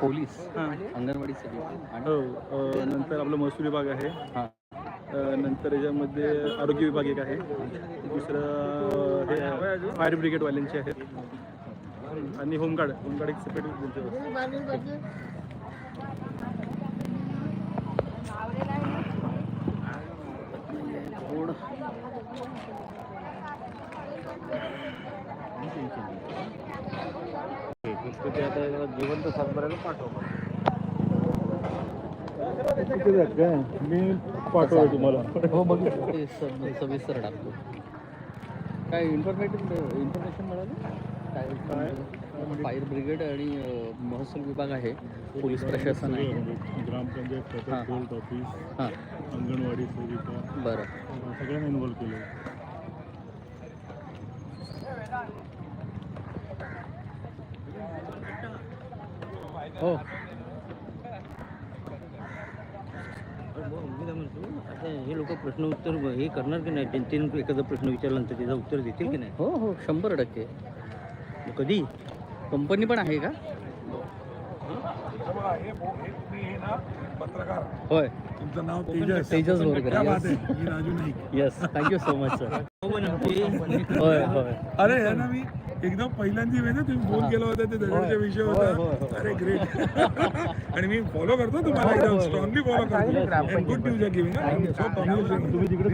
Police anganwadi सेविका आणि हो नंतर आपलं महसूल विभाग आहे. हां. नंतर याच्यामध्ये आरोग्य विभाग एक आहे. दुसरं हे फायर ब्रिगेडवाल्यांचे आहेत. आणि होमगार्ड. होमगार्ड एक सेपरेट ते आता जिवंत सातबाऱ्याला पाठवतो मी पाठवतो तुम्हाला. हो बघितलं. ते सब सविस्तर टाकतो. काय इन्फॉर्मेटिव्ह इन्फॉर्मेशन मिळालं? काय फायर ब्रिगेड आणि अ, महसूल विभाग आहे. पोलीस प्रशासन आहे. ग्रामपंचायत हां. पोस्ट ऑफिस हां. अंगणवाडी सेविका. बरं. सगळ्यांना इन्व्हॉल्व केलं. हो मी काय म्हणतो आता हे लोक प्रश्न उत्तर हे करणार की नाही? जनतेने एखादा प्रश्न विचारल्यानंतर त्याचं उत्तर देतील की नाही? हो हो शंभर टक्के. कधी? कंपनी पण आहे का? पत्रकार. होय. तुमचं नाव तेजस. तेजस बोरकर, क्या बात yes. आहे मी Raju Naik. Yes thank you so much sir. होय होय. अरे हे ना मी एकदम पहिल्यांदा वेळ ना तुम्ही फोन केला होता ते दगडच्या विषय होय, होय, होता होय. अरे ग्रेट आणि मी फॉलो करतो तुम्हाला एकदम स्ट्रॉंगली फॉलो करतो. गुड न्यूज आहे गिविंग सो तुम्ही तिकडे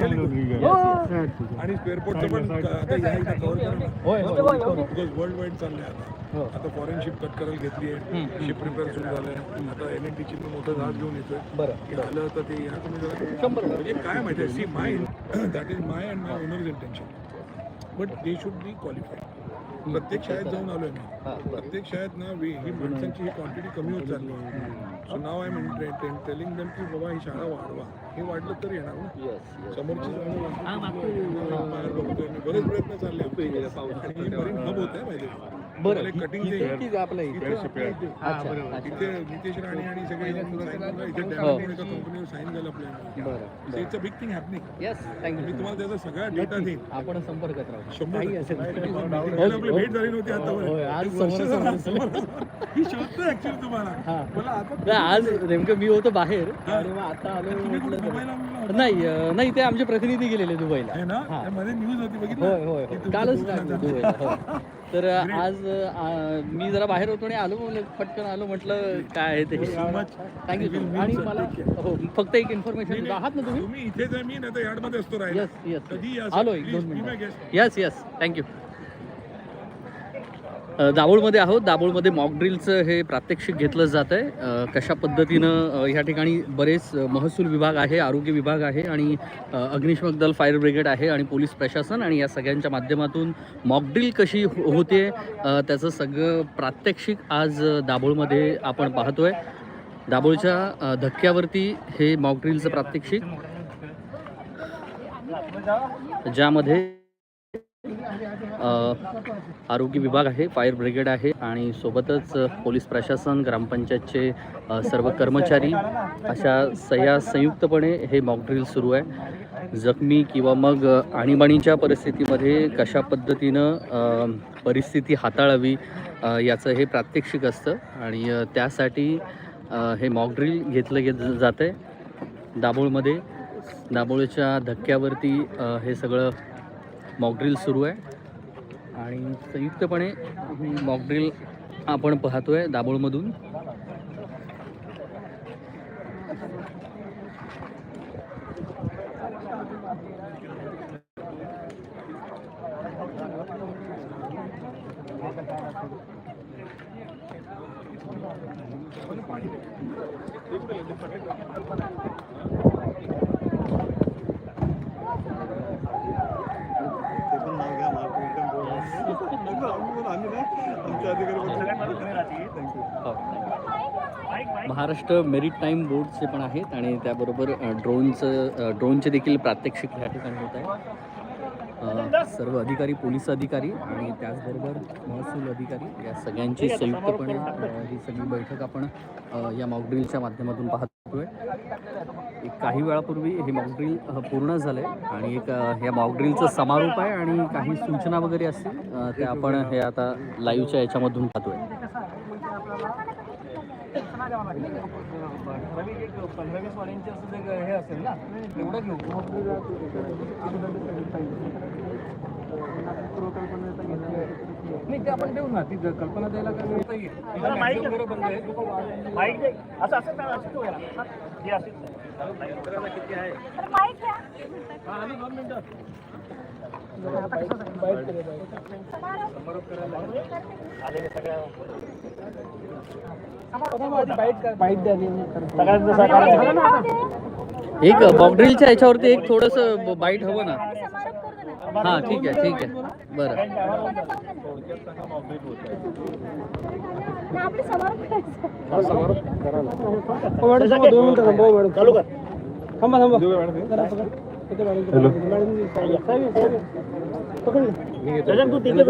आणि स्पेअरपोर्टचं पण आता या कव्हर होय होय वर्ल्ड वाईड चाललंय हो. आता. आता फॉरेन शिप कट करायला घेतली आहे. शिप रिपेअर सुरू झालंय. आता एन एन टीची मोठं जहाज घेऊन येतोय. बरं. हे आलं तर ते शंभर म्हणजे काय माहिती आहे? See my that is my and my owners intention but they should be qualified प्रत्येक शाळेत जाऊन आलोय मी. हां. प्रत्येक शाळेत ना वे- ही माणसांची ही क्वांटिटी कमी होत चालली so now I mean telling them की बाबा ही शाळा वाढवा. हे वाढलं तर येणार ना. समोरची हा, बाहेर बघतोय. बरेच प्रयत्न चालले. आणि हे मरीन हब होत आहे माहिती बरं कटिंग इथे नितेश राणे आणि सगळे इथे हो. कंपनीवर साईन झालं आपल्याला बरं it's a big thing happening yes मी तुम्हाला त्याचा सगळा डेटा देईन. आपण संपर्कात राहू. शंभर पहिला आपली भेट झाली नव्हती आता. ही शोधतोय ऍक्च्युअली तुम्हाला. हा. मला आता नाही, आज नेमकं मी होतो बाहेर. हा. आणि मग आता आलो तुम्ही नाही अं, नाही ते आमचे प्रतिनिधी गेलेले दुबईला आहे ना हा. त्यामध्ये न्यूज होती बघितलं होय होय की होय. तुमचं कालच दुबईला टाकलं जातं. दुबईला हो. तर अं, आज अं, मी जरा बाहेर होतो आणि आलो म्हणलं पटकन आलो म्हटलं काय आहे ते. थँक्यू आणि. मला. हो फक्त एक इन्फॉर्मेशन आहात ना तुम्ही आहे मी नाही तर यार्डमध्ये असतो राहिला येस येस कधी या आलो एक Please, दोन be my मिनिटं guest. Yes yes thank you दाभोळमध्ये आहोत. दाभोळमध्ये मॉक ड्रिलचं हे प्रात्यक्षिक घेतलं जात आहे कशा पद्धतीनं ह्या ठिकाणी बरेच महसूल विभाग आहे आरोग्य विभाग आहे आणि अग्निशमक दल फायर ब्रिगेड आहे आणि पोलीस प्रशासन आणि या सगळ्यांच्या माध्यमातून मॉक ड्रिल कशी हो, होते त्याचं सगळं प्रात्यक्षिक आज दाभोळमध्ये आपण पाहतोय. दाभोळच्या धक्क्यावरती हे मॉक ड्रिलचं प्रात्यक्षिक. ज्यामध्ये आरोग्य विभाग आहे फायर ब्रिगेड आहे आणि सोबतच पोलीस प्रशासन ग्रामपंचायतचे सर्व कर्मचारी अशा सह्या संयुक्तपणे हे मॉकड्रिल सुरू आहे. जखमी किंवा मग आणीबाणीच्या परिस्थितीमध्ये कशा पद्धतीनं परिस्थिती हाताळावी याचं हे प्रात्यक्षिक असतं आणि त्यासाठी हे मॉकड्रिल घेतलं घेत जात आहे दाभोळमध्ये दाभोळच्या धक्क्यावरती हे सगळं मॉकड्रिल सुरू आहे. आणि संयुक्तपणे मॉकड्रिल आपण पाहतोय दाभोळमधून. महाराष्ट्र मेरिट टाईम बोर्डचे पण आहेत आणि त्याबरोबर ड्रोनचं ड्रोनचे देखील प्रात्यक्षिक या ठिकाणी होत आहे सर्व अधिकारी पोलीस अधिकारी आणि त्याचबरोबर महसूल अधिकारी या सगळ्यांची संयुक्तपणे ही सगळी बैठक आपण या मॉकड्रिलच्या माध्यमातून पाहतोय. एक काही वेळापूर्वी हे मॉकड्रिल पूर्ण झालं आहे आणि एक ह्या मॉकड्रिलचं समारोप आहे आणि काही सूचना वगैरे असतील त्या आपण हे आता लाईव्हच्या याच्यामधून पाहतोय. पंधरा वीस वाड्यांचे असं हे असेल ना तेवढं घेऊ नाही ते आपण देऊ ना ती कल्पना द्यायला काय मिळतं येईल वगैरे बंद आहे असं असं करा, असं करा. हे एक मॉकड्रिलच्या याच्यावरती एक थोडंसं बाईट हवं ना. हां ठीक आहे ठीक आहे. बरं. ना आपले समारोप करायचं चालू कर तू तिथे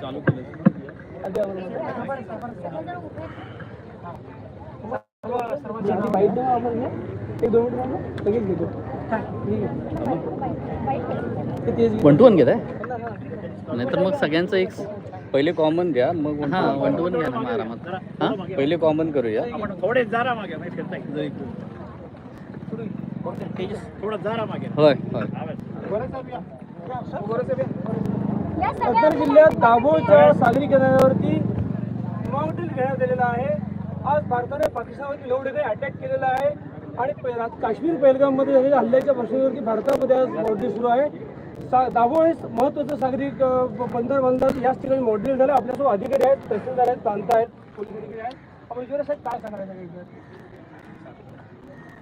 चालू वन टू वन घेत आहे नाहीतर मग सगळ्यांचं एक पहिले कॉमन द्या मग हां वन टू वन घ्या ना मग आरामात. हां? पहिले कॉमन करूया. थोडे जरा मागे नाही फिरता येईल. तेजस, थोडं जरा मागे. होय होय. जिल्ह्यात दाभोळच्या सागरी किनाऱ्यावरती माउंटेन घेण्यात आलेला आहे. आज भारताने पाकिस्तानवरती लवडे अटॅक केलेला आहे. आणि काश्मीर पहलगाममध्ये झालेल्या हल्ल्याच्या पार्श्वभूमीवरती भारतामध्ये आज मॉडेल सुरू आहे. सा दाभोळ हे महत्त्वाचं सागरी बंदर बंदर याच ठिकाणी मॉडेल झालं. आपल्यासोबत अधिकारी आहेत तहसीलदार आहेत प्रांत आहेत. पोलीस अधिकारी आहेत आपण साहेब काय सांगाल सगळ्या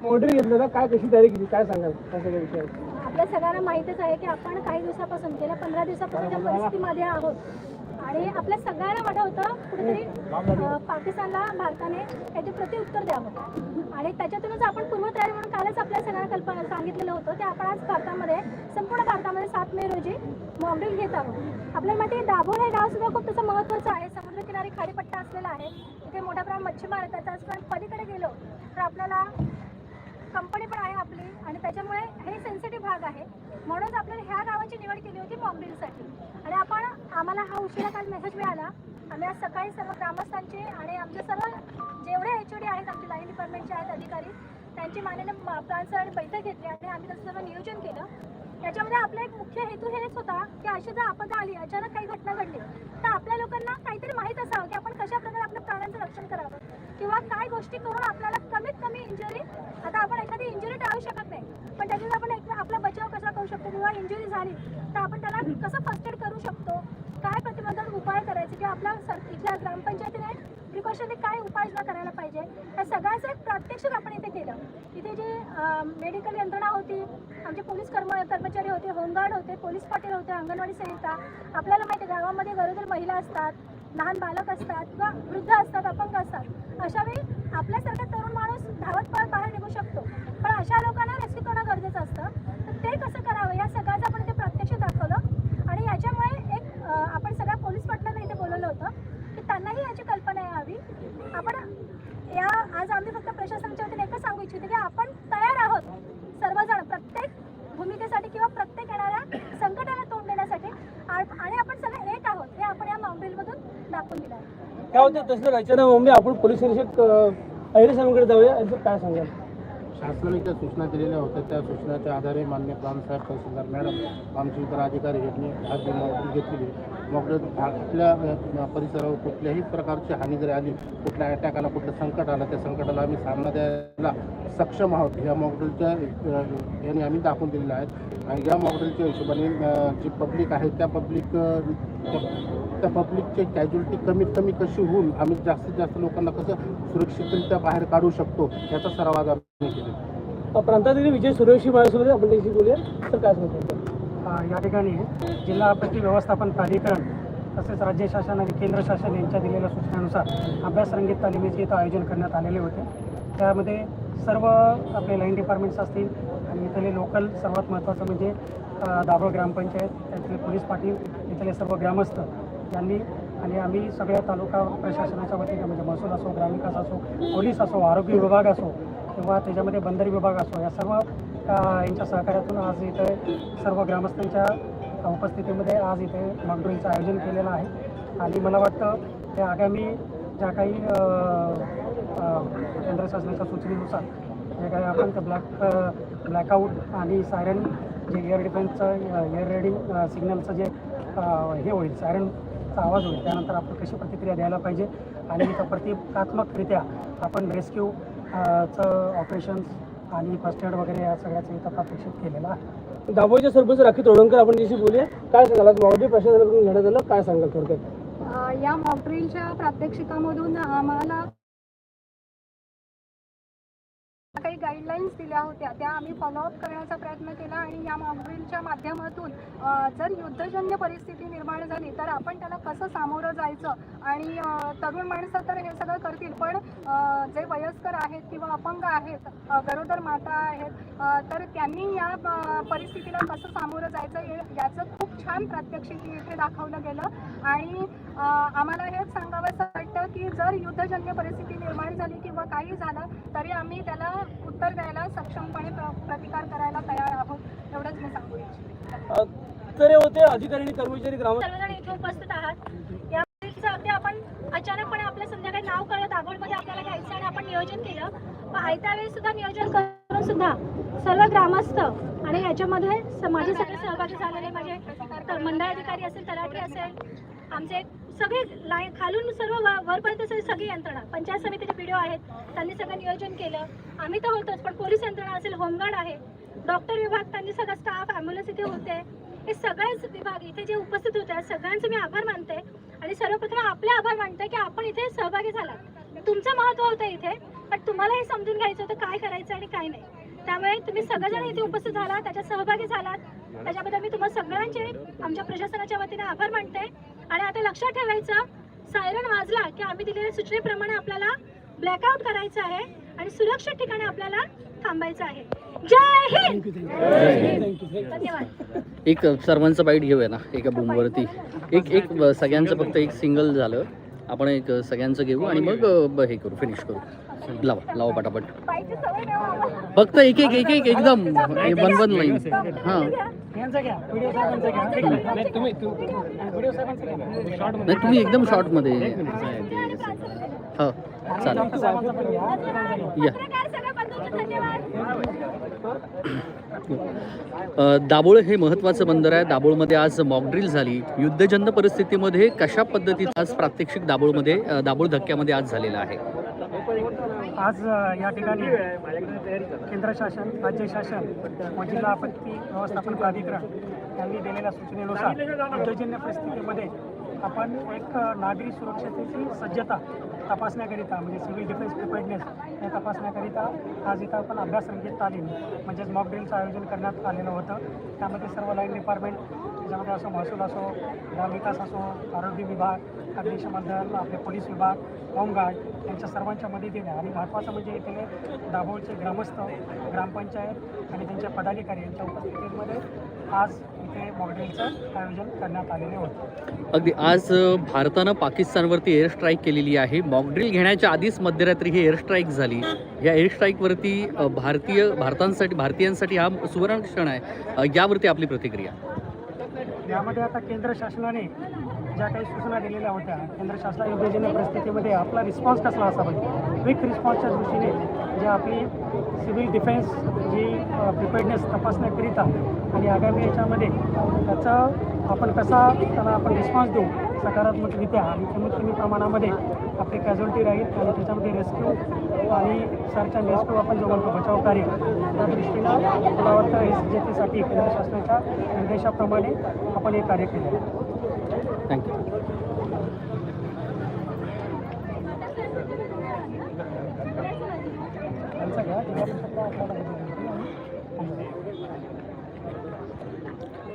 मॉडेल घेतलं काय कशी तयारी केली? काय सांगाल? त्या सगळ्या विषयात आपल्या सगळ्यांना माहितच आहे की आपण काही दिवसापासून गेल्या पंधरा दिवसापासून त्या परिस्थितीमध्ये आहोत. आणि आपल्या सगळ्यांना वाटत होतं कुठेतरी पाकिस्तानला भारताने त्याचे प्रत्युत्तर द्यावं. आणि त्याच्यातूनच आपण पूर्वतयारी म्हणून कालच आपल्या सगळ्यांना कल्पना सांगितलेलं होतं की आपण आज भारतामध्ये संपूर्ण भारतामध्ये सात मे रोजी मॉकड्रिल घेत आहोत. आपल्याला माहिती दाभोळ हे गाव सुद्धा खूप तसं महत्त्वाचं आहे. समुद्रकिनारी खाडीपट्टा असलेला आहे. इथे मोठ्या प्रमाणात मच्छीमार येतात त्याचप्रमाणे पलीकडे गेलो तर आपल्याला कंपनी पण आहे आपली आणि त्याच्यामुळे हे सेन्सिटिव्ह भाग आहे. म्हणूनच आपल्याला ह्या गावाची निवड केली होती मॉकड्रिलसाठी आणि आपण आम्हाला हा उशिरा काल मेसेज मिळाला आम्ही आज सकाळी सर्व ग्रामस्थांचे आणि आमचे सर्व जेवढे एच ओ डी आहेत आमचे लाईन डिपार्टमेंटचे आहेत अधिकारी त्यांची मान्याने प्रांत आणि बैठक घेतली आणि आम्ही त्याचं सर्व नियोजन केलं. त्याच्यामध्ये आपला एक मुख्य हेतू हेच होता की अशी जर आपदा आली अचानक काही घटना घडली तर आपल्या लोकांना काहीतरी माहीत असावं की आपण कशा प्रकारे आपल्या प्राण्यांचं रक्षण करावं किंवा काय गोष्टी करून आपल्याला कमीत कमी इंजुरी आता आपण एखादी इंजुरी टाळू शकत नाही पण त्याच्यात आपण एक आपला बचाव कसा करू शकतो किंवा इंजुरी झाली तर आपण त्याला कसं फर्स्ट एड करू शकतो? आपला सर इथल्या ग्रामपंचायतीने प्रिकॉशनने काय उपाययोजना करायला पाहिजे? या सगळ्याचं एक प्रात्यक्षिक आपण इथे केलं. इथे जी मेडिकल यंत्रणा होती आमचे पोलीस कर्म कर्मचारी होते होमगार्ड होते पोलीस पाटील होते अंगणवाडी सेविका आपल्याला माहिती आहे गावामध्ये गरोदर महिला असतात लहान बालक असतात किंवा वृद्ध असतात अपंग असतात. अशावेळी आपल्यासारखा तरुण माणूस धावत पळत बाहेर निघू शकतो. पण अशा लोकांना रेस्क्यू करणं गरजेचं असतं. तर ते कसं करावं? या सगळ्याचं आपण इथे प्रत्यक्ष दाखवलं आणि याच्यामुळे एक अं, आपण सगळ्या पोलीस पाटलांना इथे बोलवलं होतं की त्यांनाही याची कल्पना यावी. आपण या आज आम्ही फक्त प्रशासनाच्या वतीने एकच सांगू इच्छितो की आपण तयार आहोत सर्वजण प्रत्येक भूमिकेसाठी किंवा प्रत्येक येणाऱ्या संकटाला तोंड देण्यासाठी. आ- आणि आपण सगळे एक आहोत हे आपण या माउंटेनमधून दाखवून दिलं काय होतं तसं राहायचं मुंबई आपण पोलीस निरीक्षक अहिरे साहेबांकडे जाऊया काय सांगाल? शासनाने ज्या सूचना दिलेल्या होत्या त्या सूचनाच्या आधारे मान्य प्रांतसाहेब तहसीलदार मॅडम आमची इतर अधिकारी यांनी आज जी घेतलेली मॉकड्रिल आपल्या परिसरावर कुठल्याही प्रकारची हानी जरी आली कुठल्या अटॅक आला कुठलं संकट आलं त्या संकटाला आम्ही सामना द्यायला सक्षम आहोत. ह्या मॉकड्रिलच्या याने आम्ही दाखवून दिलेल्या आहेत. आणि या मॉकड्रिलच्या हिशोबाने जी पब्लिक आहे त्या पब्लिक त्या पब्लिकची कॅज्युलिटी कमीत कमी कशी होऊन आम्ही जास्तीत जास्त लोकांना कसं सुरक्षितरित्या बाहेर काढू शकतो याचा सराव आज आम्ही प्रांताधिकारी विजय सुरेशी माझ्यासोबत आपण त्याशी बोलूया. तर काय सांगतो या ठिकाणी जिल्हा आपत्ती व्यवस्थापन प्राधिकरण तसेच राज्य शासन आणि केंद्र शासन यांच्या दिलेल्या सूचनानुसार अभ्यास रंगीत तालिमीचे इथं आयोजन करण्यात आलेले होते. त्यामध्ये सर्व आपले लाईन डिपार्टमेंट्स असतील आणि इथले लोकल सर्वात महत्त्वाचं म्हणजे दाभोळ ग्रामपंचायत त्यातले पोलीस पाटील इथले सर्व ग्रामस्थ यांनी आणि आम्ही सगळ्या तालुका प्रशासनाच्या वतीने म्हणजे महसूल असो ग्रामविकास असो पोलीस असो आरोग्य विभाग असो किंवा त्याच्यामध्ये बंदरी विभाग असो या सर्व यांच्या सहकार्यातून आज इथे सर्व ग्रामस्थांच्या उपस्थितीमध्ये आज इथे मॉकड्रिलचं आयोजन केलेलं आहे. आणि मला वाटतं त्या आगामी ज्या काही केंद्र शासनाच्या सूचनेनुसार जे काही आपण ते ब्लॅक ब्लॅकआउट आणि सायरन जे एअर डिफेन्सचं एअर रेडिंग सिग्नलचं जे हे होईल सायरन सायरनचा आवाज होईल. त्यानंतर आपण कशी प्रतिक्रिया द्यायला पाहिजे आणि इथं प्रतिकात्मकरित्या आपण रेस्क्यू चं ऑपरेशन्स आणि फर्स्ट एड वगैरे या सगळ्याचं इथं प्रात्यक्षिक केलेलं आहे. दाभोळचे सरपंच राखी तोडणकर आपण त्याशी बोलूया काय सांगाल? आज प्रशासनाकडून घेण्यात आलं काय सांगाल थोडक्यात? या मॉकड्रिलच्या प्रात्यक्षिकामधून आम्हाला काही गाईडलाईन्स दिल्या होत्या त्या आम्ही फॉलोअप करण्याचा प्रयत्न केला आणि या मॉकड्रीलच्या माध्यमातून जर युद्धजन्य परिस्थिती निर्माण झाली तर आपण त्याला कसं सामोरं जायचं? आणि तरुण माणसं तर हे सगळं करतील पण जे वयस्कर आहेत किंवा अपंग आहेत गरोदर माता आहेत तर त्यांनी या परिस्थितीला कसं सामोरं जायचं हे याचं खूप छान प्रात्यक्षिक इथे दाखवलं गेलं. आणि आम्हाला हेच सांगावंसं वाटतं की जर युद्धजन्य परिस्थिती निर्माण झाली किंवा काही झालं तरी आम्ही त्याला उत्तर द्यायला सक्षमपणे प्र प्रतिकार करायला तयार आहोत एवढंच मी सांगू इच्छिते. तर हे होते अधिकारी आणि कर्मचारी ग्राम सर्वजण इथे उपस्थित आहात. या अगदी आपण अचानकपणे आपल्या संध्याकाळी नाव कळलं दाभोळमध्ये आपल्याला घ्यायचं आणि आपण नियोजन केलं. पण आयत्या वेळी सुद्धा नियोजन करून सुद्धा सर्व ग्रामस्थ आणि याच्यामध्ये माझे सगळे सहभागी झालेले माझे तर मंडळ अधिकारी असेल तलाठी असेल आमचे सगळे लाय खालून सर्व व- वरपर्यंत सगळी सगळी यंत्रणा पंचायत समितीचे व्हिडिओ आहेत त्यांनी सगळं नियोजन केलं. आम्ही तर होतोच पण पोलीस यंत्रणा असेल होमगार्ड आहे डॉक्टर विभाग त्यांनी सगळा स्टाफ ॲम्ब्युलन्स इथे होते. हे सगळेच विभाग इथे जे उपस्थित होते सगळ्यांचे मी आभार मानते. आणि सर्वप्रथम आपले आभार मानते की आपण इथे सहभागी झालात. तुमचं महत्त्व होतं इथे पण तुम्हाला हे समजून घ्यायचं होतं काय करायचं आणि काय नाही. त्यामुळे तुम्ही सगळेजण इथे उपस्थित झालात त्याच्यात सहभागी झालात. त्याच्याबद्दल मी तुम्हाला सगळ्यांचे आमच्या प्रशासनाच्या वतीने आभार मानते. आणि आता लक्षात ठेवायचं सायरन वाजला की आम्ही दिलेल्या सूचनेप्रमाणे आपल्याला ब्लॅकआउट करायचं आहे आणि सुरक्षित ठिकाणी आपल्याला थांबायचं आहे. जय हिंद! धन्यवाद. एक सर्वांचं बाईट घेऊया ना एका बूमवरती एक एक सगळ्यांचं फक्त एक सिंगल झालं. आपण एक सगळ्यांचं घेऊ आणि मग हे करू फिनिश करू. लावा लावा पटापट. आम्हाला. फक्त एक एक एक एक एकदम. हे वन वन लाईन. हां. नाही तुम्ही एकदम शॉर्टमध्ये हो चालेल. या. दाभोळ हे महत्त्वाचं बंदर आहे. दाभोळमध्ये आज मॉकड्रिल झाली. युद्धजन्य परिस्थितीमध्ये कशा पद्धतीचं आज प्रात्यक्षिक दाभोळमध्ये अ, दाभोळ धक्क्यामध्ये आज झालेलं आहे? आज या ठिकाणी केंद्र शासन राज्य शासन व जिल्हा आपत्ती व्यवस्थापन प्राधिकरण यांनी दिलेल्या सूचनेनुसार उद्योजन्य परिस्थितीमध्ये आपण एक नागरी सुरक्षतेची सज्जता तपासण्याकरिता म्हणजे सिव्हिल डिफेन्स प्रिपेअर्डनेस हे तपासण्याकरिता आज इथं आपण अभ्यास रंगीत तालीम म्हणजेच मॉक ड्रिलचं आयोजन करण्यात आलेलं होतं. त्यामध्ये सर्व लाईन डिपार्टमेंट त्याच्यामध्ये असो महसूल असो ग्रामविकास असो आरोग्य विभाग अग्निशमन आपले पोलीस विभाग होमगार्ड यांच्या सर्वांच्या मदतीने आणि महत्त्वाचं म्हणजे इथे दाभोळचे ग्रामस्थ ग्रामपंचायत आणि त्यांच्या पदाधिकारी यांच्या उपस्थितीमध्ये आज इथे मॉकड्रिलचं आयोजन करण्यात आलेले होते. अगदी आज भारतानं पाकिस्तानवरती एअर स्ट्राईक केलेली आहे. मॉकड्रिल घेण्याच्या आधीच मध्यरात्री ही एअर स्ट्राईक झाली. या एअर स्ट्राईकवरती भारतीय भारतांसाठी भारतीयांसाठी हा सुवर्ण क्षण आहे. यावरती आपली प्रतिक्रिया. यामध्ये आता केंद्र शासनाने ज्या काही सूचना दिलेल्या होत्या केंद्र शासना योजने परिस्थितीमध्ये आपला रिस्पॉन्स कसला असा पाहिजे क्विक रिस्पॉन्सच्या दृष्टीने जे आपली सिव्हिल डिफेन्स जी प्रिपेअर्डनेस तपासण्याकरिता आणि आगामी याच्यामध्ये त्याचं आपण कसा त्याला आपण रिस्पॉन्स देऊ सकारात्मकरित्या आणि कमीत कमी प्रमाणामध्ये आपली कॅज्युअल्टी राहील आणि त्याच्यामध्ये रेस्क्यू आणि सर्च अँड रेस्क्यू आपण जो म्हणतो बचाव कार्य त्या दृष्टीनं मला वाटतं हे सज्जतेसाठी केंद्र शासनाच्या निर्देशाप्रमाणे आपण हे कार्य केलं. थँक्यू.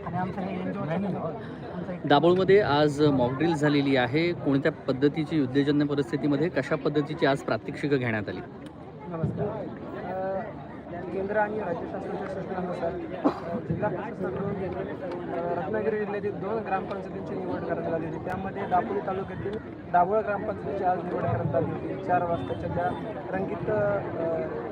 आणि आमचं हे एन जी ओ दाभोळमध्ये आज मॉकड्रिल झालेली आहे. कोणत्या पद्धतीची युद्धजन्य परिस्थितीमध्ये कशा पद्धतीची आज प्रात्यक्षिकं घेण्यात आली? नमस्कार. केंद्र आणि राज्य शासनाच्या सूचनानुसार जिल्हा प्रशासनाकडून अ, रत्नागिरी जिल्ह्यातील दोन ग्रामपंचायतींची निवड करण्यात आली होती त्यामध्ये दापोली तालुक्यातील दाभोळ ग्रामपंचायतीची आज निवड करण्यात आली होती चार वाजताच्या त्या रंगीत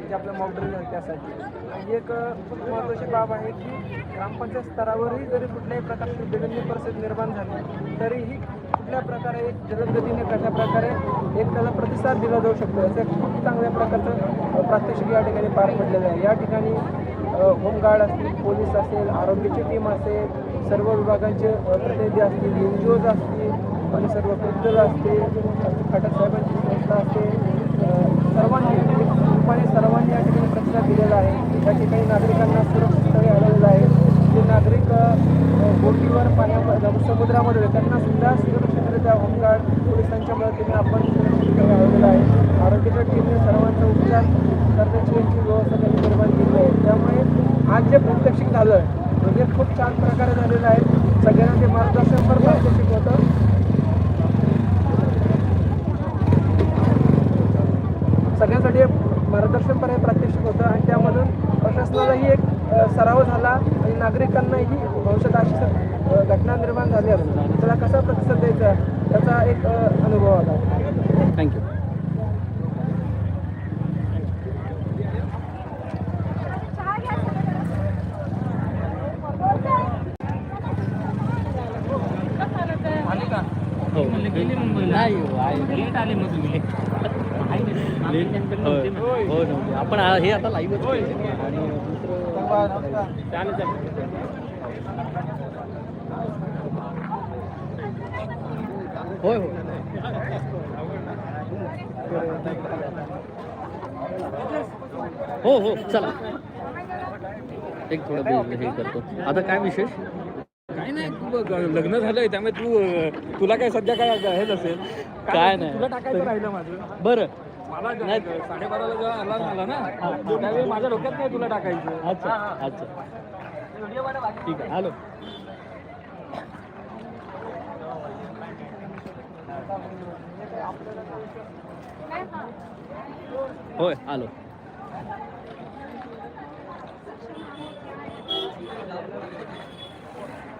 जे आपलं मॉकड्रिल आहे त्यासाठी. एक खूप महत्त्वाची बाब आहे की ग्रामपंचायत स्तरावरही जरी कुठल्याही प्रकारची दैनंदिन परिस्थिती निर्माण झाली तरीही कुठल्या प्रकारे एक जलदगतीने कशा प्रकारे एक त्याला प्रतिसाद दिला जाऊ शकतो याचं एक खूप चांगल्या प्रकारचं प्रात्यक्षिक या ठिकाणी पार पडलेलं आहे. या ठिकाणी होमगार्ड असतील पोलीस असेल आरोग्याची टीम असेल सर्व विभागांचे प्रतिनिधी असतील एन जी ओज असतील आणि सर्व वृद्ध असते खटक साहेबांची संस्था असते सर्वांनी रूपाने सर्वांनी या ठिकाणी प्रतिसाद दिलेला आहे. या ठिकाणी नागरिकांना सुरक्षित स्थळी हलवलेलं आहे. जे नागरिक बोटीवर पाण्यामध्ये समुद्रामध्ये त्यांना सुद्धा सुरक्षितरित्या होमगार्ड पोलिसांच्या मदतीने आपण सुरक्षित स्थळी आहे. आरोग्याच्या टीमने सर्वांचा उपचार करण्याची यांची व्यवस्था त्यांनी निर्माण केली आहे. त्यामुळे आज जे प्रत्यक्षिक झालं म्हणजे खूप छान प्रकारे झालेलं आहे. सगळ्यांना ते मार्गदर्शनपर प्रात्यक्षिक होतं. सगळ्यांसाठी एक मार्गदर्शनपर हे प्रात्यक्षिक होतं आणि त्यामधून प्रशासनालाही एक सराव झाला आणि नागरिकांनाही भविष्यात अशी घटना निर्माण झाल्यास त्याला कसा प्रतिसाद द्यायचा त्याचा एक अनुभव आला. थँक्यू घ्या नाही लेट आले मग तुम्ही. हो नव्हते आपण हे आता लाईव्ह आणि होय हो हो हो चला. एक थोडं बे- हे करतो. आता काय विशेष? काही नाही लग्न झालंय त्यामुळे तू तुला काय सध्या काय हे नसेल. काय नाही. तुला टाकायचं राहिलं माझं. बरं. नाही. साडेबाराला जेव्हा अलार्म आला ना त्यावेळी माझ्या डोक्यात नाही तुला टाकायचं. अच्छा अच्छा. ठीक आहे हॅलो. होय आलो